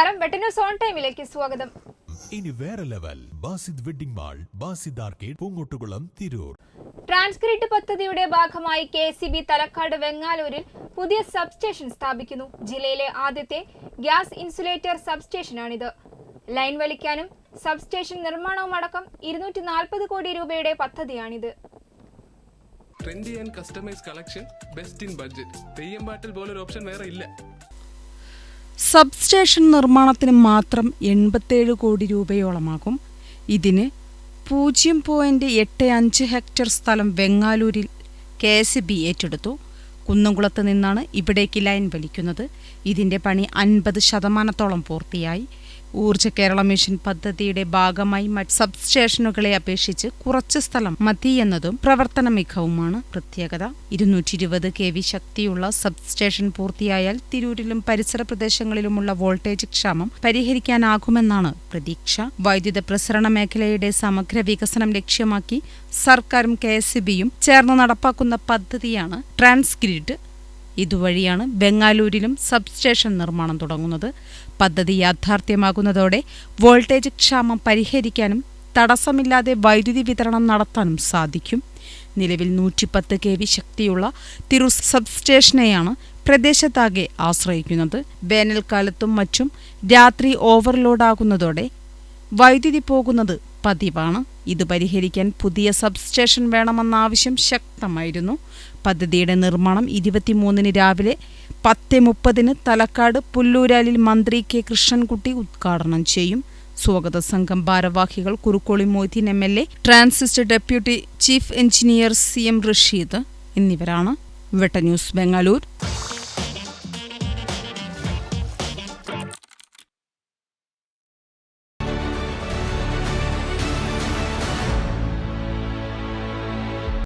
നമസ്കാരം. വെട്ടന്യൂസ് ഓൺ ടൈമിലേക്ക് സ്വാഗതം. ഇനി വേറെ level. Basid wedding mall Basid arcade Poongottukulam Tirur. Transgrid പദ്ധതിയുടെ ഭാഗമായി കെ സി ബി തലക്കാട് വെങ്ങാലൂരിൽ പുതിയ സബ്സ്റ്റേഷൻ സ്ഥാപിക്കുന്നു. ജില്ലയിലെ ആദ്യത്തെ ഗ്യാസ് ഇൻസുലേറ്റർ സബ്സ്റ്റേഷനാണിത്. ലൈൻ വലിക്കാനും സബ്സ്റ്റേഷൻ നിർമ്മാണവും അടക്കം ഇരുന്നൂറ്റി നാൽപ്പത് കോടി രൂപയുടെ പദ്ധതിയാണിത്. Trendy and customise collection best in budget Theyyam പാട്ടിൽ പോലൊരു ഓപ്ഷൻ വേറെ ഇല്ല. സബ്സ്റ്റേഷൻ നിർമ്മാണത്തിന് മാത്രം എൺപത്തേഴ് കോടി രൂപയോളമാകും. ഇതിന് പൂജ്യം പോയിന്റ് എട്ട് അഞ്ച് ഹെക്ടർ സ്ഥലം വെങ്ങാലൂരിൽ കെ എസ് ബി ഏറ്റെടുത്തു. കുന്നംകുളത്ത് നിന്നാണ് ഇവിടേക്ക് ലൈൻ വലിക്കുന്നത്. ഇതിന്റെ പണി അൻപത് ശതമാനത്തോളം പൂർത്തിയായി. ഊർജ കേരള മിഷൻ പദ്ധതിയുടെ ഭാഗമായി മറ്റ് സബ്സ്റ്റേഷനുകളെ അപേക്ഷിച്ച് കുറച്ച് സ്ഥലം മതി എന്നതും പ്രവർത്തന മികവുമാണ്. പ്രത്യേകത ഇരുന്നൂറ്റി ഇരുപത് കെ വി ശക്തിയുള്ള സബ്സ്റ്റേഷൻ പൂർത്തിയായാൽ തിരൂരിലും പരിസര പ്രദേശങ്ങളിലുമുള്ള വോൾട്ടേജ് ക്ഷാമം പരിഹരിക്കാനാകുമെന്നാണ് പ്രതീക്ഷ. വൈദ്യുത പ്രസരണ മേഖലയുടെ സമഗ്ര വികസനം ലക്ഷ്യമാക്കി സർക്കാരും കെ എസ് ബിയും ചേർന്ന് നടപ്പാക്കുന്ന പദ്ധതിയാണ് ട്രാൻസ്ഗ്രിഡ്. ഇതുവഴിയാണ് ബംഗാലൂരിലും സബ്സ്റ്റേഷൻ നിർമ്മാണം തുടങ്ങുന്നത്. പദ്ധതി യാഥാർത്ഥ്യമാകുന്നതോടെ വോൾട്ടേജ് ക്ഷാമം പരിഹരിക്കാനും തടസ്സമില്ലാതെ വൈദ്യുതി വിതരണം നടത്താനും സാധിക്കും. നിലവിൽ നൂറ്റിപ്പത്ത് കെ വി ശക്തിയുള്ള തിരു സബ്സ്റ്റേഷനെയാണ് പ്രദേശത്താകെ ആശ്രയിക്കുന്നത്. വേനൽക്കാലത്തും മറ്റും രാത്രി ഓവർലോഡാകുന്നതോടെ വൈദ്യുതി പോകുന്നത് പതിവാണ്. ഇത് പരിഹരിക്കാൻ പുതിയ സബ്സ്റ്റേഷൻ വേണമെന്ന ആവശ്യം ശക്തമായിരുന്നു. പദ്ധതിയുടെ നിർമ്മാണം ഇരുപത്തിമൂന്നിന് രാവിലെ പത്ത് മുപ്പതിന് തലക്കാട് പുല്ലൂരാലിൽ മന്ത്രി കെ. കൃഷ്ണൻകുട്ടി ഉദ്ഘാടനം ചെയ്യും. സ്വാഗത സംഘം ഭാരവാഹികൾ Kurukkoli Moideen M L A Transgrid deputy chief engineer C M Rasheed എന്നിവരാണ്. വെട്ട ന്യൂസ് ബംഗളൂർ.